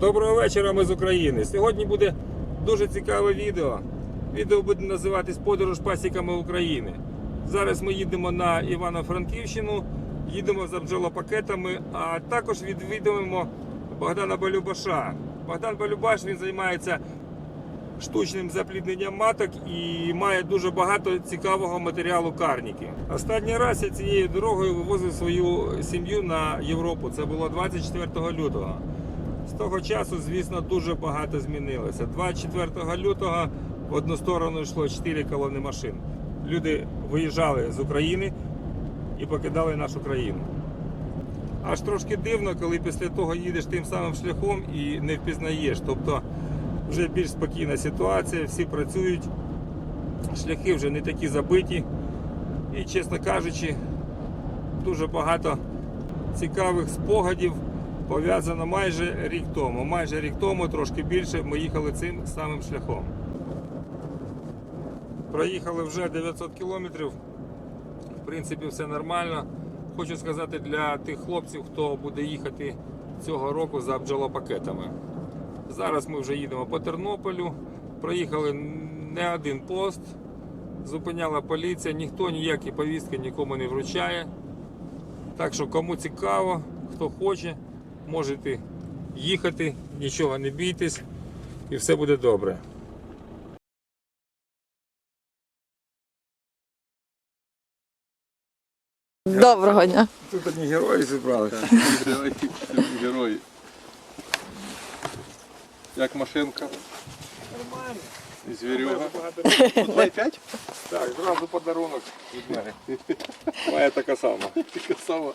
Доброго вечора, ми з України. Сьогодні буде дуже цікаве відео. Відео буде називатись Подорож пасіками України. Зараз ми їдемо на Івано-Франківщину, їдемо за бджолопакетами, а також відвідуємо Богдана Балюбаша. Богдан Балюбаш він займається штучним заплідненням маток і має дуже багато цікавого матеріалу карніки. Останній раз я цією дорогою вивозив свою сім'ю на Європу. Це було 24 лютого. Того часу, звісно, дуже багато змінилося. 24 лютого в одну сторону йшло 4 колони машин. Люди виїжджали з України і покидали нашу країну. Аж трошки дивно, коли після того їдеш тим самим шляхом і не впізнаєш. Тобто вже більш спокійна ситуація, всі працюють, шляхи вже не такі забиті. І, чесно кажучи, дуже багато цікавих спогадів пов'язано майже рік тому. Майже рік тому, трошки більше, ми їхали цим самим шляхом. Проїхали вже 900 кілометрів. В принципі, все нормально. Хочу сказати для тих хлопців, хто буде їхати цього року за бджолопакетами. Зараз ми вже їдемо по Тернополю. Проїхали не один пост. Зупиняла поліція, ніхто ніякі повістки нікому не вручає. Так що, кому цікаво, хто хоче, можете їхати, нічого не бійтесь і все буде добре. Доброго дня. Тут одні герої зібрали. Герої, герої. Як машинка? Нормально. І звірюга. 2,5? Так, зразу подарунок від мене. Моя така сама. Така сама.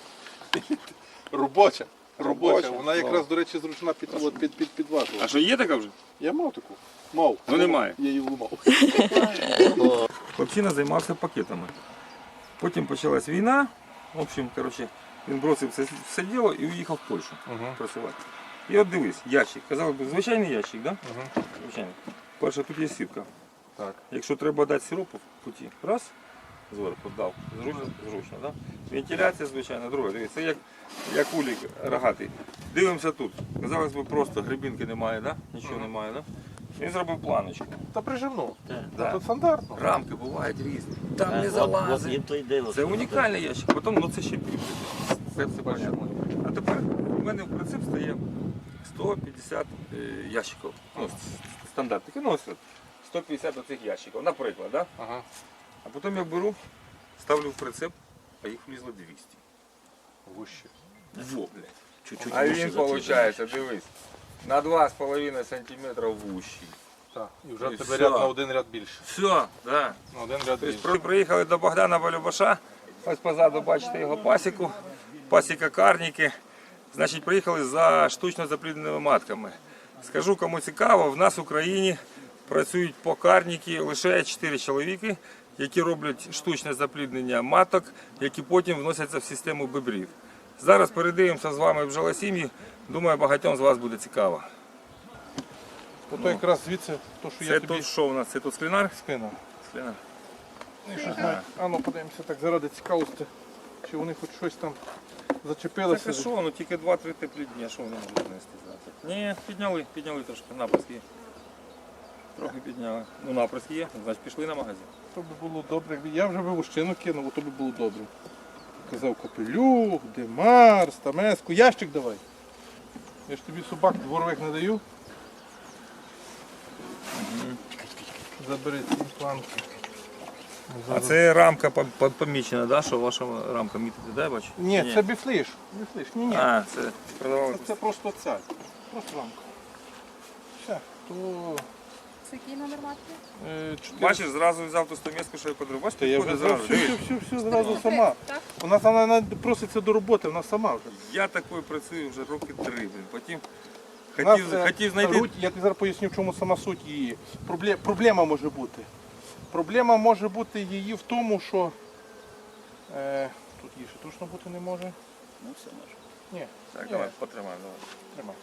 Робоча. Робоча. Робоча, Вона якраз, до речі, зручна під, от, під, під, під вашу. А що є така вже? Я мав таку. Мав. Ну, немає. Я її вламав. Хлопчина займався пакетами. Потім почалась війна. В общем, коротше, він бросив все, все діло і уїхав в Польщу працювати. І от дивись, ящик. Казали б, звичайний ящик, да? Звичайний. Перше, тут є сітка. Так. Якщо треба дати сиропу в путі, раз, зверху дав, зручно, зручно да? Вентиляція, звичайно, друге. Дивіться, це як, як улік рогатий. Дивимося тут. Казалось би, просто грибінки немає, да? нічого немає. Да? Він зробив планочку. Та приживну. Да. Тут стандартно. Рамки бувають різні. Там не От- от залазить. Це унікальний ящик, потім ну це ще більше. Це все понятно. А тепер у мене в принцип стає 150 е, ящиків. Ну, с- стандартних. Ну, ось 150 оцих ящиків, наприклад, да? Ага. А потім я беру, ставлю в прицеп, а їх влізло 200. Вущі. Во, блядь. Чуть-чуть А він, виходить, дивись, на 2,5 см вущий. Так. І вже І тебе все. ряд на один ряд більше. Все, да. На один ряд Тобто більше. при- приїхали до Богдана Балюбаша. Ось позаду бачите його пасіку, пасіка карніки. Значить, приїхали за штучно заплідненими матками. Скажу, кому цікаво, в нас в Україні працюють по карніки лише 4 чоловіки, які роблять штучне запліднення маток, які потім вносяться в систему бибрів. Зараз передивимося з вами бджолосім'ї. Думаю, багатьом з вас буде цікаво. Ото якраз звідси, то, що Це я тобі тут що у нас? Це тут склінар? скинув. Склінар. Ну, і щось навіть. А ну подивимося так заради цікавості, чи вони хоч щось там Так зачепилися. а що, ну тільки 2-3 теплі дні, що вони можуть нести зараз? Ні, підняли, підняли трошки, напрямки є. Трохи підняли. Ну напрямки є, значить пішли на магазин. То би було добре. якби- Я вже би вощину кинув, то би було добре. Казав капелюх, демар, стамеску, ящик давай. Я ж тобі собак дворових не даю. Забери ці планки. А це рамка по- по- помічена, да, що ваша рамка мітити, да, я бачу? Ні, це біфліш. Біфліш. Ні, ні. А, це продавали. Це, це просто ця. Просто рамка. Все. То, Це який номер матки? е, чотири- Бачиш, зразу взяв ту стамеску, що я подивив. Бачите, я вже зразу, все, все, все, все зразу сама. Вона, вона, вона проситься до роботи, вона сама вже. Я такою працюю вже роки три, блін. Потім нас, хотів, е, хотів знайти. Руть, я тобі зараз поясню, в чому сама суть її. Пробле- Проблема може бути. Проблема може бути її в тому, що е, тут її ще точно бути не може. Ну, все може. Ні, Так, ні, давай, потримай, давай. тримай.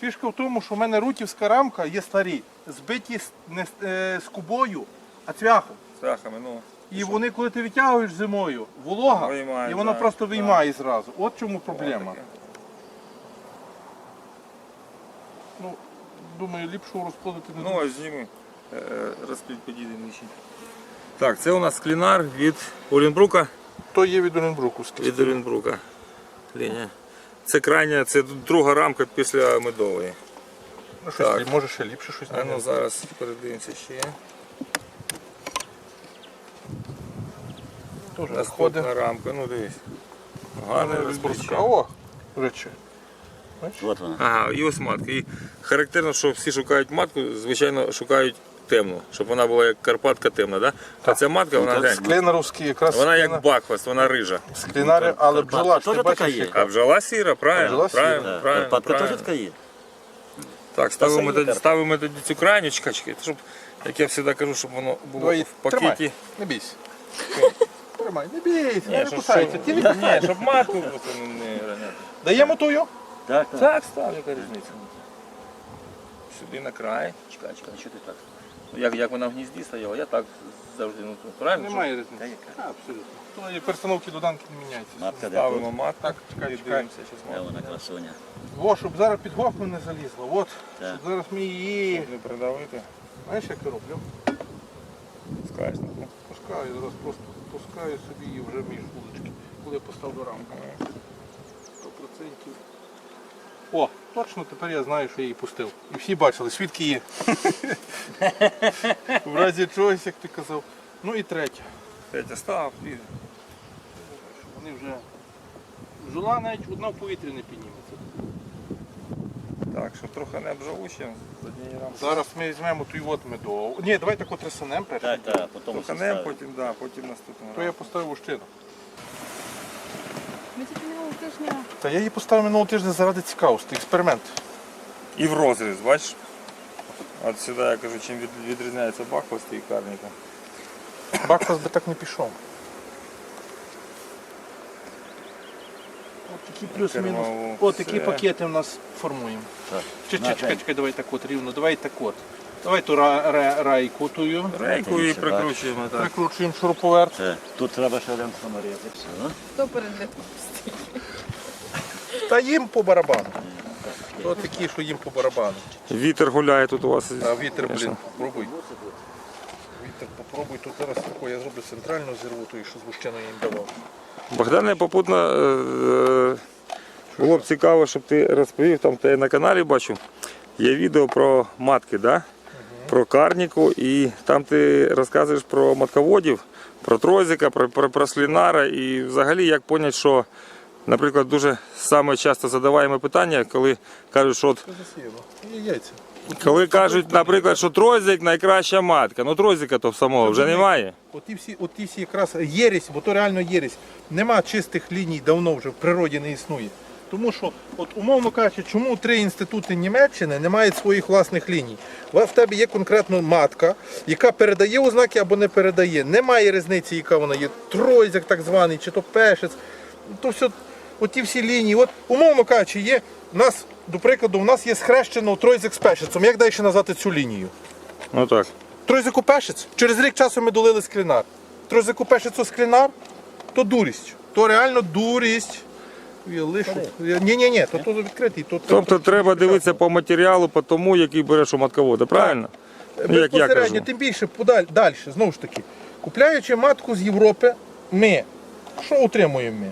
Фішка в тому, що в мене рутівська рамка є старі, збиті не з- е, з кубою, а цвяхом. Цвяхами, ну. І вони, коли ти витягуєш зимою, волога, Виймає, і вона так, просто виймає зразу. От чому проблема. Ну, думаю, ліпшого розплодити не Ну, ось зніми. Е, Розплід підійде нижче. Так, це у нас клінар від Олінбрука. То є від Оренбруковських. Від Олінбрука. Лінія. Це крайня, це друга рамка після медової. Ну, щось, Так. може ще ліпше щось А ну знайдемо. зараз передивимося ще. Теж Наступна рамка, ну дивись. Гарне Оренбургська. розпочав. О, речі. Вот вона. Ага, і ось матка. І характерно, що всі шукають матку, звичайно, шукають темну, щоб вона була як Карпатка темна, да? А ця матка, вона, глянь, Склинаровський якраз вона як бакхост, вона рижа. склінари, але бджола, ж ти теж така бачиш, є? яка. А бджола сіра, правильно, бджола сіра, правильно, правильно, Карпатка теж правильно. така є. Так, ставимо, Та тоді, ставимо тоді цю крайню, чекай, чекай, щоб, як я завжди кажу, щоб воно було Давай, в пакеті. тримай, не бійся. Тримай, не бійся, не щоб, кусається. Ті не ні, щоб матку просто не, не роняти. Даємо тую? Так, так. Так, став, яка різниця. Сюди на край. Чекай, чекай, що ти так? Ну, Як, як вона в гнізді стояла, я так завжди, ну, правильно? Немає Та різниці. яка? Абсолютно. То є перестановки доданки не міняються. Матка де Ставимо матку. Так, чекай, і чекай. дивимося, що Де вона красуня? Во, щоб зараз під гофму не залізло. От, Так. щоб зараз ми її. Не придавити. Знаєш, як я роблю? Скажеш. ну. Пускаю, зараз просто пускаю собі її вже між вулички, коли я поставлю рамку. 100%. О, точно тепер я знаю, що я її пустив. І всі бачили, свідки є. В разі чогось, як ти казав. Ну і третє. Петя став і Вони вже жула навіть одна в повітрі не підніметься. так, щоб трохи не обжалуще. Зараз ми візьмемо ту от медову. Ні, давай так от трясанем перше. Так, так, потім Трохи не, потім, да, потім наступного. То я поставив ущину. Тижня Та я її поставив минулого тижня заради цікавості, експеримент. І в розріз, бачиш? От сюди я кажу, чим від, відрізняється бахвост і карніка. Бакфас би так не пішов. От такі плюс-мінус. Кермову. От такі Все. пакети в нас формуємо. Так. Чекай, день. чекай, давай так от рівно, давай так от. Давай ту ра, ра, райку тую. Рейку і прикручуємо так. Прикручуємо шуруповерт. Це, Тут треба ще один саморіз. Все, ну? хто перед Та їм по барабану. То такі, що їм по барабану. Вітер гуляє тут у вас. А вітер, блін, пробуй. Вітер, попробуй. Тут зараз тако, я зроблю центральну зірву, ту, що з вущиною їм давав. Богдане попутно е, е, було б цікаво, щоб ти розповів, там ти на каналі бачу, є відео про матки, да? Про карніку, і там ти розказуєш про матководів, про трозика, про, про, про слінара і взагалі як поняти, що, наприклад, дуже саме часто задаваємо питання, коли кажуть, що от коли кажуть, наприклад, що трозик найкраща матка, ну трозика то самого вже немає. От ті всі, от ті всі якраз єресь, бо то реально єресь. Нема чистих ліній давно вже в природі не існує. Тому що, от умовно кажучи, чому три інститути Німеччини не мають своїх власних ліній? В тебе є конкретно матка, яка передає ознаки або не передає. Немає різниці, яка вона є. Тройзик так званий, чи то пешець. То все, от ті всі лінії. От, умовно кажучи, є у нас, до прикладу, у нас є схрещено тройзик з пешецом. Як далі назвати цю лінію? Ну так. Тройзику пешець. Через рік часу ми долили склінар. Тройзику пешецу склінар, то дурість. То реально дурість. Я лишу. Ні, ні, ні, то, то відкритий. То, Тобто треба дивитися по матеріалу, по тому, який береш у матковода, правильно? Ну, як я безпосередньо, кажу. тим більше подаль, далі, знову ж таки, купляючи матку з Європи, ми що утримуємо ми?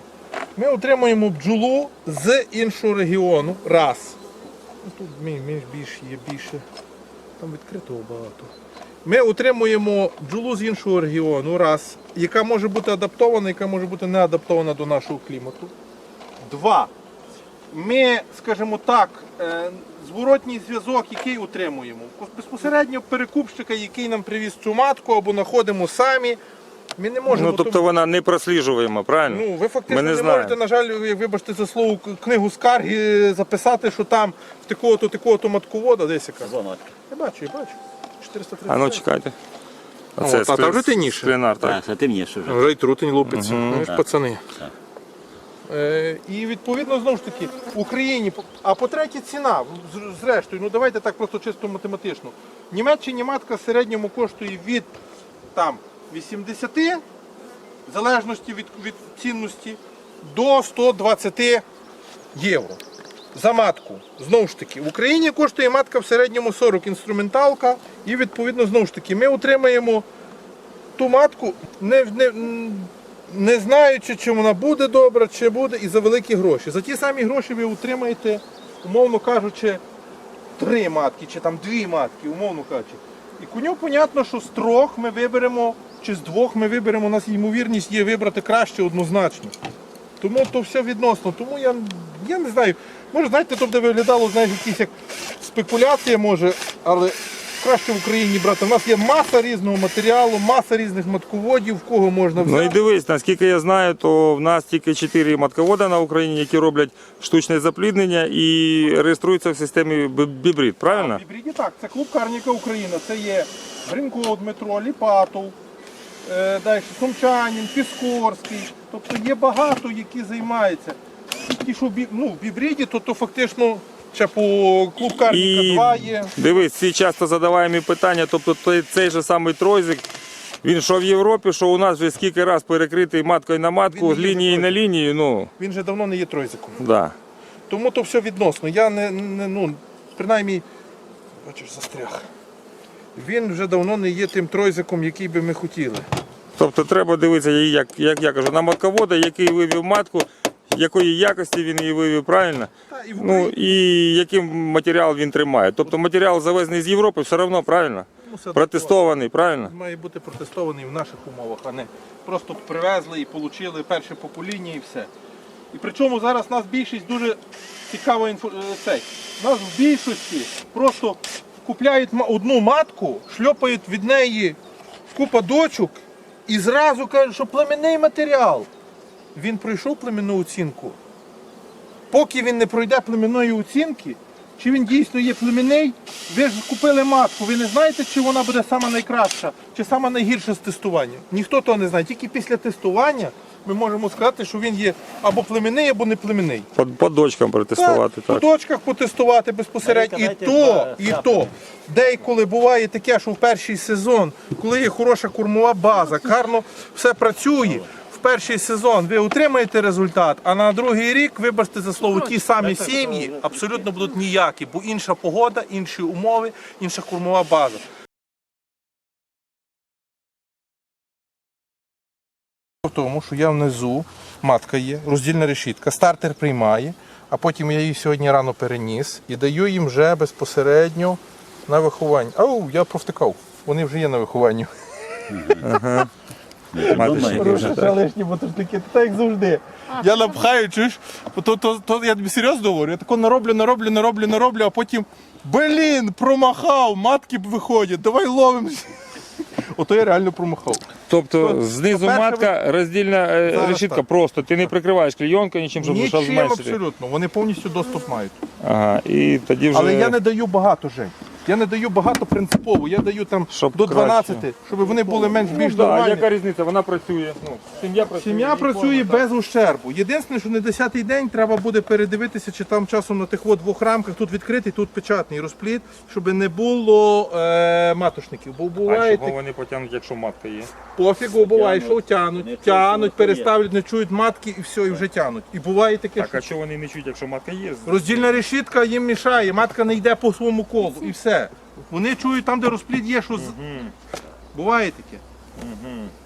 Ми отримуємо бджолу з іншого регіону. Раз. Ну, Тут мі- мі- більше є більше. Там відкритого багато. Ми отримуємо бджолу з іншого регіону, раз, яка може бути адаптована, яка може бути не адаптована до нашого клімату. Два. Ми, скажімо так, е, зворотній зв'язок, який утримуємо. Безпосередньо перекупщика, який нам привіз цю матку, або знаходимо самі. Ми не можемо. Ну, тобто вона не просліджуєма, правильно? Ну, ви фактично Ми не не, можете, на жаль, вибачте за слово, книгу скарги записати, що там в такого-то, такого-то матковода десь яка. Зонотка. Я бачу, я бачу. 430. А ну чекайте. Ну, от, а там вже темніше. Склінар, так. Так, це темніше вже. Вже й трутень лупиться, Мгм. вони ж пацани. Так. Е, і відповідно знову ж таки Україні. А по-третє, ціна. Зрештою, ну давайте так просто чисто математично. Німеччині матка в середньому коштує від там 80, в залежності від, від цінності, до 120 євро. за матку. Знову ж таки, в Україні коштує матка в середньому 40 інструменталка, і відповідно знову ж таки ми отримаємо ту матку, не, не, не знаючи, чи вона буде добра, чи буде, і за великі гроші. За ті самі гроші ви отримаєте, умовно кажучи, три матки, чи там дві матки, умовно кажучи. І коню, понятно, що з трьох ми виберемо, чи з двох ми виберемо, у нас ймовірність є вибрати краще однозначно. Тому то все відносно. Тому я, я не знаю. Може, знаєте, то буде виглядало, знаєш, якісь як спекуляція може, але краще в Україні брати. У нас є маса різного матеріалу, маса різних матководів, в кого можна взяти. Ну і дивись, наскільки я знаю, то в нас тільки 4 матковода на Україні, які роблять штучне запліднення і реєструються в системі Бі- Бібрид, правильно? В гібриді так, це клуб Карніка Україна. Це є Гринко, Дмитро, Ліпатов, е, далі Сумчанін, Піскорський. Тобто є багато, які займаються. Ті, що в бі- ну, в бібриді, то, то фактично ще по клуб Карніка І 2 є. дивись, ці часто задаваємо питання, тобто той, цей же самий тройзик, він що в Європі, що у нас вже скільки раз перекритий маткою на матку, Він з не є лінії на лінію, ну, Він же давно не є тройзиком. да. Тому то все відносно. Я не, не ну, принаймні, бачиш, застряг. Він вже давно не є тим тройзиком, який би ми хотіли. Тобто треба дивитися, як, як я кажу, на матковода, який вивів матку, якої якості він її вивів, правильно? Ну і яким матеріал він тримає. Тобто матеріал завезений з Європи, все одно правильно? Протестований, правильно? має бути протестований в наших умовах, а не просто привезли і отримали перше покоління і все. І причому зараз нас більшість дуже цікава інфо... е, цей. Нас в більшості просто купляють одну матку, шльопають від неї купа дочок і зразу кажуть, що племінний матеріал. Він пройшов племінну оцінку. Поки він не пройде племінної оцінки, чи він дійсно є племінний, ви ж купили матку, ви не знаєте, чи вона буде сама найкраща, чи сама найгірша з тестування. Ніхто того не знає. Тільки після тестування ми можемо сказати, що він є або племінний, або не племінний. По, по дочкам протестувати. По Так. точках потестувати безпосередньо. І то, і то. Деколи буває таке, що в перший сезон, коли є хороша кормова база, гарно все працює. Перший сезон ви отримаєте результат, а на другий рік, вибачте за слово, ті самі сім'ї абсолютно будуть ніякі, бо інша погода, інші умови, інша кормова база. В тому, що я внизу, матка є, роздільна решітка, стартер приймає, а потім я її сьогодні рано переніс і даю їм вже безпосередньо на виховання. Ау, я провтикав. Вони вже є на вихованні. Маточники вже, так. лишні мотоцикли, так як завжди. Я напхаю, чуєш, то, то, то, я тобі серйозно говорю, я тако нароблю, нароблю, нароблю, нароблю, а потім, блін, промахав, матки виходять, давай ловимо. Ото я реально промахав. Тобто От, знизу по-перше, матка, роздільна е, Зараз решітка так. просто. Ти не прикриваєш клейонкою нічим, щоб, щоб Нічим зменшити. абсолютно, вони повністю доступ мають. Ага, і тоді вже. Але я не даю багато, Жень. Я не даю багато принципово, я даю там Щоб до краще. щоб вони були менш ну, більш да, нормальні. яка різниця? Вона працює. Ну, сім'я працює. Сім'я працює без ущербу. Єдине, що на 10-й день треба буде передивитися, чи там часом на тих от двох рамках тут відкритий, тут печатний розпліт, щоб не було е, матошників. Бо А буває чого вони потягнуть, якщо матка є? пофігу, буває, що Тягнуть. тянуть, тянуть, переставлять, не чують матки і все, і вже тянуть. І буває таке, Так, що а чого вони не чують, якщо матка є? роздільна решітка їм мішає, матка не йде по своєму колу і все. Вони чують там, де розпліт є, що з... буває таке.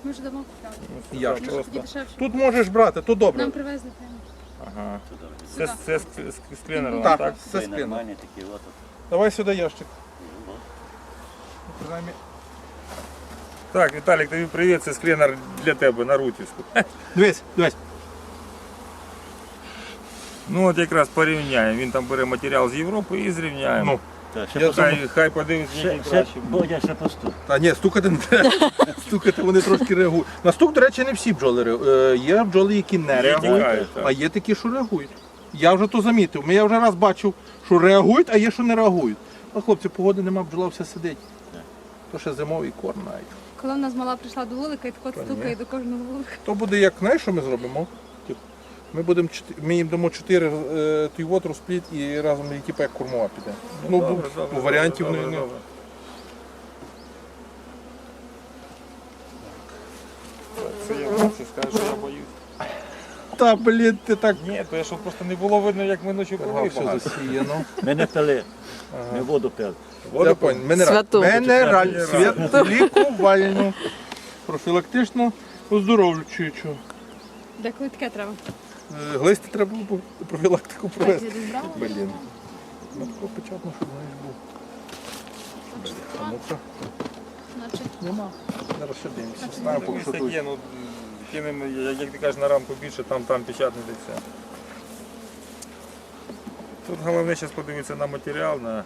Ми ж дамо купляли. Я. Може тоді дешевше. Тут можеш брати, то добре. Нам привезли прямо. Ага. Це, з клінером, Так, так? все нормальні такі, от. Давай сюди ящик. Принаймні, Так, Віталік, тобі привіт, це скрінер для тебе на рутівську. Дивись, дивись. Ну от якраз порівняємо. Він там бере матеріал з Європи і зрівняємо. Ну, ще Я хай, хай подивиться, Ще, ще, краще. буде. Бодя, ще поступ. та ні, стукати не треба. Стукати вони трошки реагують. На стук, до речі, не всі бджоли реагують. Е, Є бджоли, які не реагують, тікають, так. а є такі, що реагують. Я вже то замітив. Я вже раз бачив, що реагують, а є, що не реагують. Ну, хлопці, погоди нема, бджола все сидить. То ще зимовий корм навіть. Коли в нас мала прийшла до вулика і так от стукає до кожного вулика. То буде як, знаєш, що ми зробимо? Ми будемо ми їм дамо чотири е, той розпліт і разом і типу як кормова піде. Ну, Добре, бо- добре, варіантів добре, не. не- добре. Це я це скажу, що я боюсь. Та блін, ти так. Ні, то я щоб просто не було видно, як ми ночі пили все засіяно. Ми не пили, ми воду пили. Я понял. Мінераль. Святу. Мінераль. Святу. Лікувальну. Профілактично оздоровлюючу. Деколи таке треба. Е, Глисти треба було профілактику провести. Блін. Ну, тако печатно, щоб знаєш був. А ну-ка. Значить, Нема. Зараз ще дивимося. Ставимо поки що як тут. є, ну, кинемо, як ти кажеш, на рамку більше, там, там печатнути все. Тут головне зараз подивитися на матеріал, на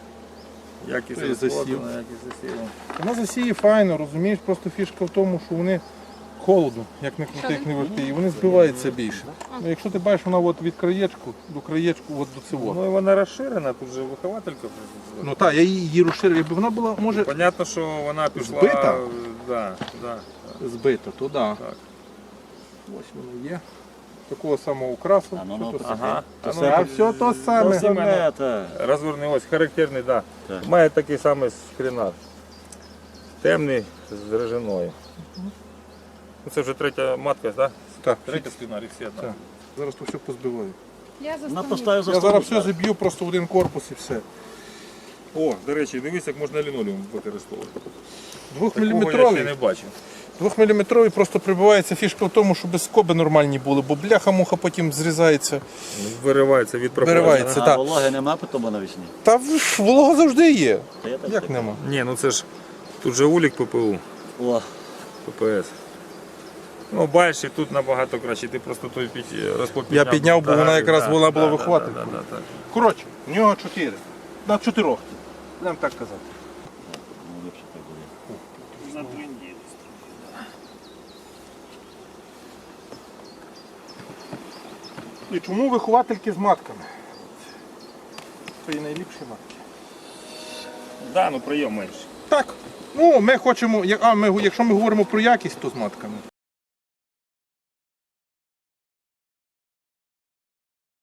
якість Той засів. на якість засіву. Вона засіє файно, розумієш, просто фішка в тому, що вони холодно, як не крути, як не верти, і вони збиваються більше. Ну, якщо ти бачиш, вона от від краєчку до краєчку, от до цього. Ну і вона розширена, тут же вихователька. Ну так, я її, її розширив. Якби вона була, може, Понятно, що вона пішла. Збита? Да, да. збита, то да. Так. Ось воно є. Такого самого украсу. А, ну, Все ну, то ага. саме. А А ну, все то саме. Це. Ось, характерний, да. Так. Має такий самий скринар. Темний з режиною. Ну, Це вже третя матка, так? Так, Третя всі одна. Так. зараз то все позбиваю. я На поставив за Я зараз все заб'ю просто в один корпус і все. О, до речі, дивись, як можна лінолеум використовувати. Такого я ще Двохміліметровий. не бачив. Двохміліметровий просто прибивається фішка в тому, щоб скоби нормальні були, бо бляха-муха потім зрізається. Виривається від пропорції. Виривається. Це А так. вологи нема тому навесні. Та в- волога завжди є. Та я так Як так. нема? Ні, ну це ж тут же улік ППУ, О, ППС. Ну, бачиш, і тут набагато краще. Ти просто той під розпод Я підняв, бо вона якраз була вихватилькою. Да, да, да, да. Коротше, в нього чотири. На чотирьох. Будемо так казати. І чому виховательки з матками? Це і найліпші матки. Да, ну прийом менше. Так. Ну, ми хочемо, а ми, якщо ми говоримо про якість, то з матками.